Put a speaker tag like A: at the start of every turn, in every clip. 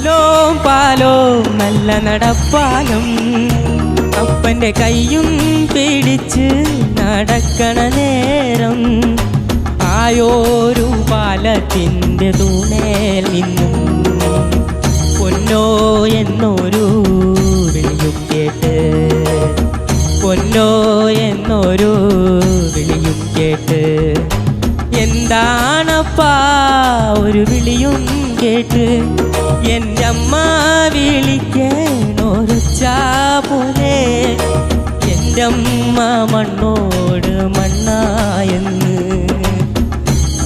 A: പാലോം പാലോ നല്ല നടപ്പാലം അപ്പന്റെ കൈയും പിടിച്ച് നടക്കണ നേരം ആയോരു പാലത്തിന്റെ തൂണേൽ നിന്നും പൊന്നോ എന്നൊരു വിളിയും കേട്ട് പൊന്നോ എന്നൊരു വിളിയും കേട്ട് എന്താണപ്പാ ഒരു വിളിയും കേട്ട് എന്റെ അമ്മ വിളിക്കണോരൊച്ച പോലെ എന്റെ അമ്മ മണ്ണോട് മണ്ണായെന്ന്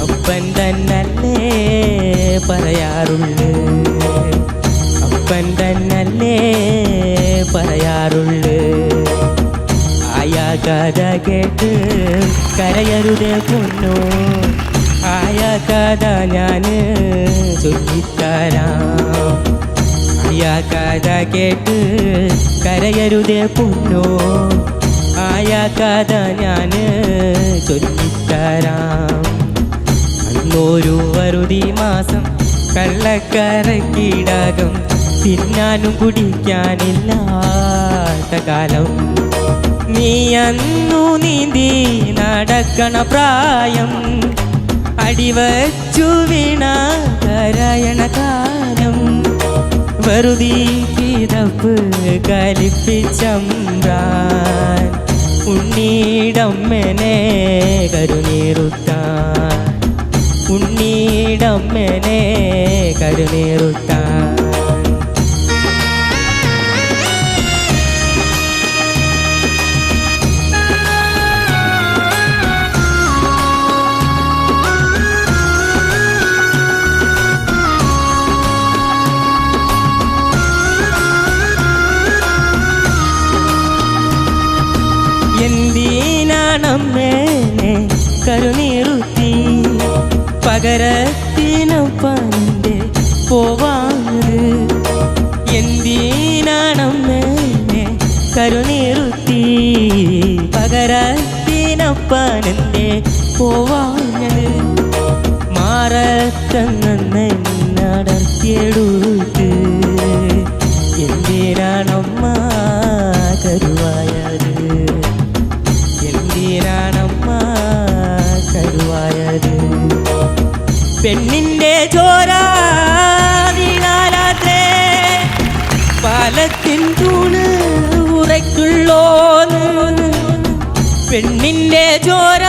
A: അപ്പൻ തന്നല്ലേ പറയാറുള്ളു. അപ്പൻ തന്നല്ലേ പറയാറുള്ളു. ആയ കഥ കേട്ട് കരയരുതേ പൊന്നോ. കഥ ഞാൻ ചൊല്ലിത്തരാം. ആ കഥ കേട്ട് കരയരുതേ പുണ്ണോ ആയ കഥ ഞാൻ ചൊല്ലിത്തരാം. അന്നൊരു വറുതി മാസം കള്ളക്കരക്കിടകം തിന്നാനും കുടിക്കാനില്ലാത്ത കാലം. നീ അന്നു നീന്തി നടക്കണ പ്രായം അടിവച്ചു വീണ കരയണ കാലം വെറുതെ കിതപ്പ് കലിപ്പിച്ചമ്പ്രാൻ ഉണ്ണീടമ്മനെ കരുനീറുത്താൻ. ഉണ്ണീടമ്മനെ എന്തിനാണമ്മേനെ കരുനീറുത്തി പകരത്തിനൊപ്പന്റെ പോവാത് എന്തിനാണമ്മേനെ കരുനീറുത്തി പകരത്തിനൊപ്പനെന്റെ പോവാഞ്ഞത്. മാറത്തന്നെ നടത്തിയെടുത്ത് പെണ്ണിന്റെ ചോര പാലത്തിൻ തൂണ് ഉറയ്ക്കുള്ളോന്ന്. പെണ്ണിന്റെ ചോര